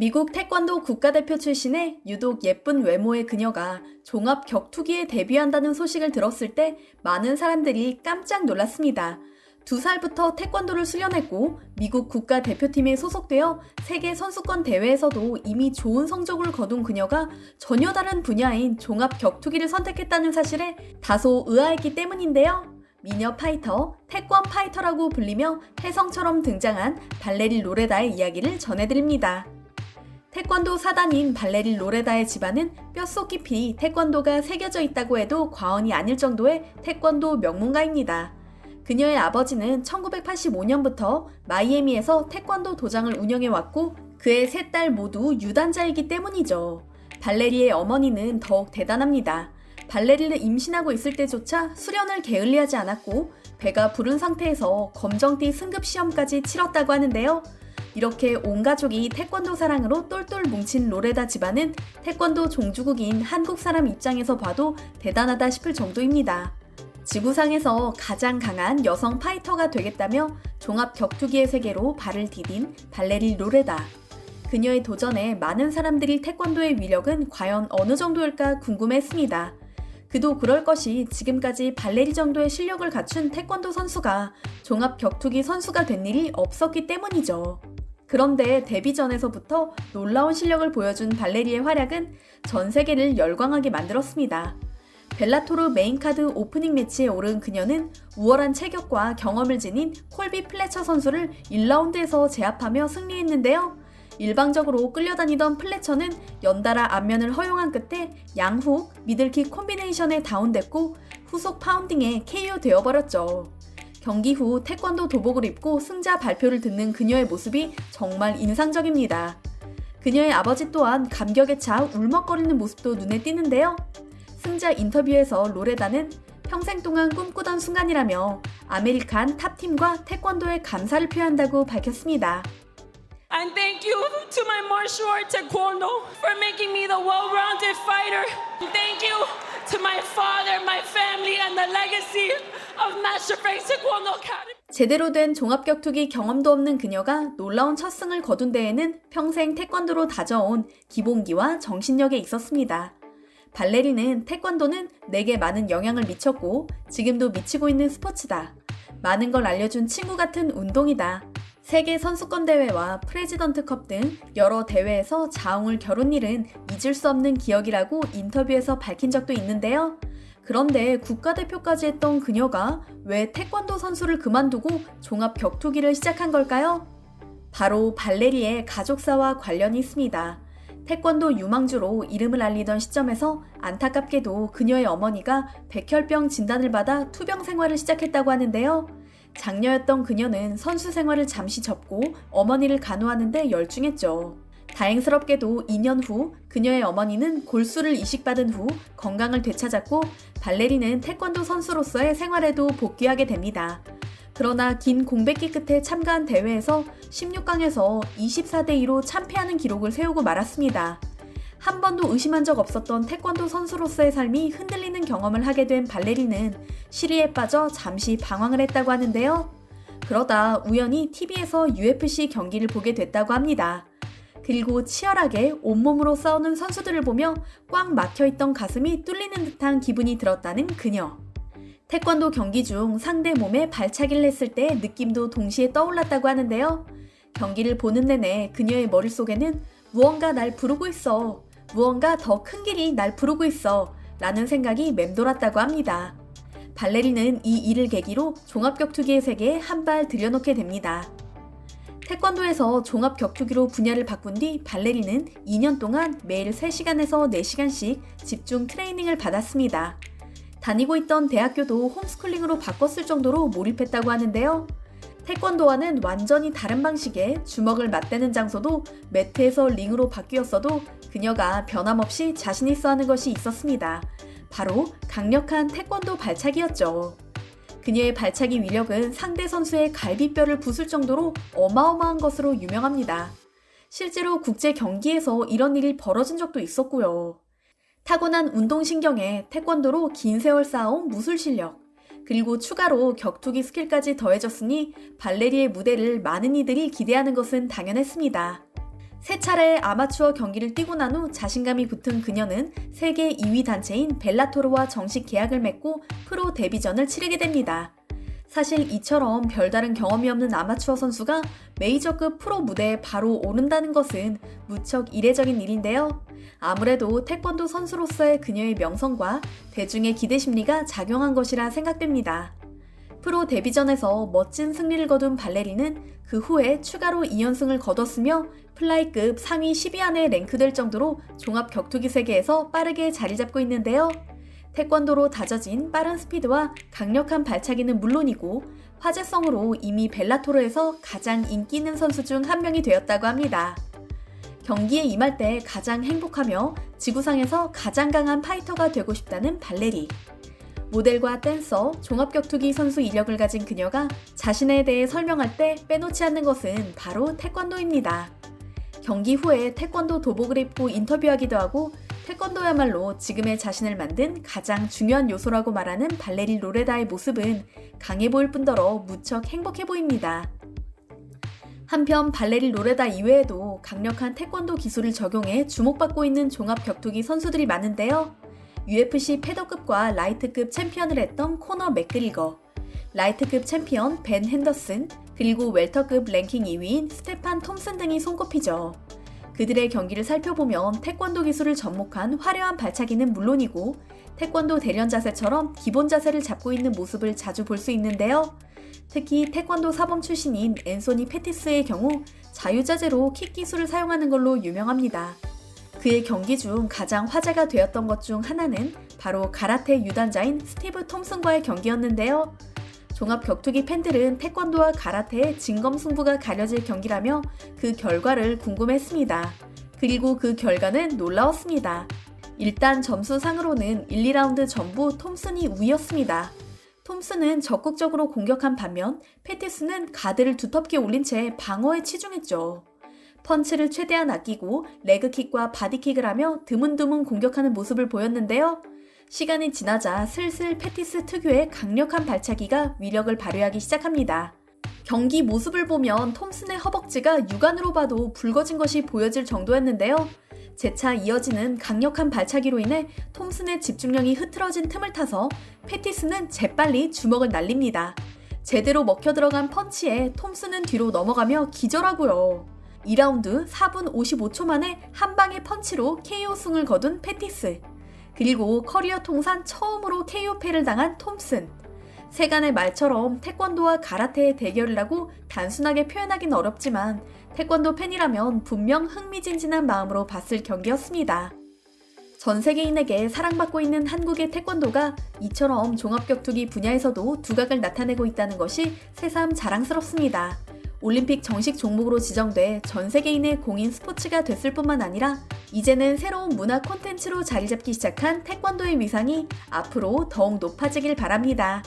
미국 태권도 국가대표 출신의 유독 예쁜 외모의 그녀가 종합 격투기에 데뷔한다는 소식을 들었을 때 많은 사람들이 깜짝 놀랐습니다. 두 살부터 태권도를 수련했고 미국 국가대표팀에 소속되어 세계 선수권 대회에서도 이미 좋은 성적을 거둔 그녀가 전혀 다른 분야인 종합 격투기를 선택했다는 사실에 다소 의아했기 때문인데요. 미녀 파이터, 태권 파이터라고 불리며 혜성처럼 등장한 발레리 로레다의 이야기를 전해드립니다. 태권도 사단인 발레리 로레다의 집안은 뼛속 깊이 태권도가 새겨져 있다고 해도 과언이 아닐 정도의 태권도 명문가입니다. 그녀의 아버지는 1985년부터 마이애미에서 태권도 도장을 운영해왔고 그의 세 딸 모두 유단자이기 때문이죠. 발레리의 어머니는 더욱 대단합니다. 발레리를 임신하고 있을 때조차 수련을 게을리하지 않았고 배가 부른 상태에서 검정띠 승급 시험까지 치렀다고 하는데요. 이렇게 온 가족이 태권도 사랑으로 똘똘 뭉친 로레다 집안은 태권도 종주국인 한국 사람 입장에서 봐도 대단하다 싶을 정도입니다. 지구상에서 가장 강한 여성 파이터가 되겠다며 종합 격투기의 세계로 발을 디딘 발레리 로레다. 그녀의 도전에 많은 사람들이 태권도의 위력은 과연 어느 정도일까 궁금했습니다. 그도 그럴 것이 지금까지 발레리 정도의 실력을 갖춘 태권도 선수가 종합 격투기 선수가 된 일이 없었기 때문이죠. 그런데 데뷔 전에서부터 놀라운 실력을 보여준 발레리의 활약은 전 세계를 열광하게 만들었습니다. 벨라토르 메인카드 오프닝 매치에 오른 그녀는 우월한 체격과 경험을 지닌 콜비 플래처 선수를 1라운드에서 제압하며 승리했는데요. 일방적으로 끌려다니던 플래처는 연달아 앞면을 허용한 끝에 양훅, 미들킥 콤비네이션에 다운됐고 후속 파운딩에 KO 되어버렸죠. 경기 후 태권도 도복을 입고 승자 발표를 듣는 그녀의 모습이 정말 인상적입니다. 그녀의 아버지 또한 감격에 차 울먹거리는 모습도 눈에 띄는데요. 승자 인터뷰에서 로레다는 평생 동안 꿈꾸던 순간이라며 아메리칸 탑팀과 태권도에 감사를 표한다고 밝혔습니다. And thank you to my martial art taekwondo for making me the well-rounded fighter. Thank you 제대로 된 종합격투기 경험도 없는 그녀가 놀라운 첫 승을 거둔 데에는 평생 태권도로 다져온 기본기와 정신력에 있었습니다. 발레리는 태권도는 내게 많은 영향을 미쳤고 지금도 미치고 있는 스포츠다. 많은 걸 알려준 친구 같은 운동이다. 세계 선수권 대회와 프레지던트컵 등 여러 대회에서 자웅을 겨룬 일은 잊을 수 없는 기억이라고 인터뷰에서 밝힌 적도 있는데요. 그런데 국가대표까지 했던 그녀가 왜 태권도 선수를 그만두고 종합 격투기를 시작한 걸까요? 바로 발레리의 가족사와 관련이 있습니다. 태권도 유망주로 이름을 알리던 시점에서 안타깝게도 그녀의 어머니가 백혈병 진단을 받아 투병 생활을 시작했다고 하는데요. 장녀였던 그녀는 선수 생활을 잠시 접고 어머니를 간호하는데 열중했죠. 다행스럽게도 2년 후 그녀의 어머니는 골수를 이식받은 후 건강을 되찾았고 발레리는 태권도 선수로서의 생활에도 복귀하게 됩니다. 그러나 긴 공백기 끝에 참가한 대회에서 16강에서 24대 2로 참패하는 기록을 세우고 말았습니다. 한 번도 의심한 적 없었던 태권도 선수로서의 삶이 흔들리는 경험을 하게 된 발레리는 시리에 빠져 잠시 방황을 했다고 하는데요. 그러다 우연히 TV에서 UFC 경기를 보게 됐다고 합니다. 그리고 치열하게 온몸으로 싸우는 선수들을 보며 꽉 막혀있던 가슴이 뚫리는 듯한 기분이 들었다는 그녀. 태권도 경기 중 상대 몸에 발차기를 했을 때 느낌도 동시에 떠올랐다고 하는데요. 경기를 보는 내내 그녀의 머릿속에는 무언가 날 부르고 있어. 무언가 더 큰 길이 날 부르고 있어. 라는 생각이 맴돌았다고 합니다. 발레리는 이 일을 계기로 종합격투기의 세계에 한 발 들여놓게 됩니다. 태권도에서 종합격투기로 분야를 바꾼 뒤 발레리는 2년 동안 매일 3시간에서 4시간씩 집중 트레이닝을 받았습니다. 다니고 있던 대학교도 홈스쿨링으로 바꿨을 정도로 몰입했다고 하는데요. 태권도와는 완전히 다른 방식의 주먹을 맞대는 장소도 매트에서 링으로 바뀌었어도 그녀가 변함없이 자신 있어 하는 것이 있었습니다. 바로 강력한 태권도 발차기였죠. 그녀의 발차기 위력은 상대 선수의 갈비뼈를 부술 정도로 어마어마한 것으로 유명합니다. 실제로 국제 경기에서 이런 일이 벌어진 적도 있었고요. 타고난 운동신경에 태권도로 긴 세월 쌓아온 무술 실력, 그리고 추가로 격투기 스킬까지 더해졌으니 발레리의 무대를 많은 이들이 기대하는 것은 당연했습니다. 세 차례의 아마추어 경기를 뛰고 난 후 자신감이 붙은 그녀는 세계 2위 단체인 벨라토르와 정식 계약을 맺고 프로 데뷔전을 치르게 됩니다. 사실 이처럼 별다른 경험이 없는 아마추어 선수가 메이저급 프로 무대에 바로 오른다는 것은 무척 이례적인 일인데요. 아무래도 태권도 선수로서의 그녀의 명성과 대중의 기대 심리가 작용한 것이라 생각됩니다. 프로 데뷔전에서 멋진 승리를 거둔 발레리는 그 후에 추가로 2연승을 거뒀으며 플라이급 상위 10위 안에 랭크될 정도로 종합 격투기 세계에서 빠르게 자리 잡고 있는데요. 태권도로 다져진 빠른 스피드와 강력한 발차기는 물론이고 화제성으로 이미 벨라토르에서 가장 인기 있는 선수 중 한 명이 되었다고 합니다. 경기에 임할 때 가장 행복하며 지구상에서 가장 강한 파이터가 되고 싶다는 발레리. 모델과 댄서, 종합격투기 선수 이력을 가진 그녀가 자신에 대해 설명할 때 빼놓지 않는 것은 바로 태권도입니다. 경기 후에 태권도 도복을 입고 인터뷰하기도 하고 태권도야말로 지금의 자신을 만든 가장 중요한 요소라고 말하는 발레리 로레다의 모습은 강해 보일 뿐더러 무척 행복해 보입니다. 한편 발레리 로레다 이외에도 강력한 태권도 기술을 적용해 주목받고 있는 종합 격투기 선수들이 많은데요. UFC 패더급과 라이트급 챔피언을 했던 코너 맥그리거, 라이트급 챔피언 벤 핸더슨, 그리고 웰터급 랭킹 2위인 스테판 톰슨 등이 손꼽히죠. 그들의 경기를 살펴보면 태권도 기술을 접목한 화려한 발차기는 물론이고 태권도 대련 자세처럼 기본 자세를 잡고 있는 모습을 자주 볼 수 있는데요. 특히 태권도 사범 출신인 앤소니 페티스의 경우 자유자재로 킥 기술을 사용하는 걸로 유명합니다. 그의 경기 중 가장 화제가 되었던 것 중 하나는 바로 가라테 유단자인 스티브 톰슨과의 경기였는데요. 종합 격투기 팬들은 태권도와 가라테의 진검 승부가 가려질 경기라며 그 결과를 궁금했습니다. 그리고 그 결과는 놀라웠습니다. 일단 점수상으로는 1, 2라운드 전부 톰슨이 우위였습니다. 톰슨은 적극적으로 공격한 반면 패티스는 가드를 두텁게 올린 채 방어에 치중했죠. 펀치를 최대한 아끼고 레그킥과 바디킥을 하며 드문드문 공격하는 모습을 보였는데요. 시간이 지나자 슬슬 패티스 특유의 강력한 발차기가 위력을 발휘하기 시작합니다. 경기 모습을 보면 톰슨의 허벅지가 육안으로 봐도 붉어진 것이 보여질 정도였는데요. 재차 이어지는 강력한 발차기로 인해 톰슨의 집중력이 흐트러진 틈을 타서 패티스는 재빨리 주먹을 날립니다. 제대로 먹혀 들어간 펀치에 톰슨은 뒤로 넘어가며 기절하고요. 2라운드 4분 55초 만에 한 방의 펀치로 KO 승을 거둔 패티스. 그리고 커리어 통산 처음으로 KO패를 당한 톰슨. 세간의 말처럼 태권도와 가라테의 대결을 하고 단순하게 표현하긴 어렵지만 태권도 팬이라면 분명 흥미진진한 마음으로 봤을 경기였습니다. 전 세계인에게 사랑받고 있는 한국의 태권도가 이처럼 종합격투기 분야에서도 두각을 나타내고 있다는 것이 새삼 자랑스럽습니다. 올림픽 정식 종목으로 지정돼 전 세계인의 공인 스포츠가 됐을 뿐만 아니라 이제는 새로운 문화 콘텐츠로 자리 잡기 시작한 태권도의 위상이 앞으로 더욱 높아지길 바랍니다.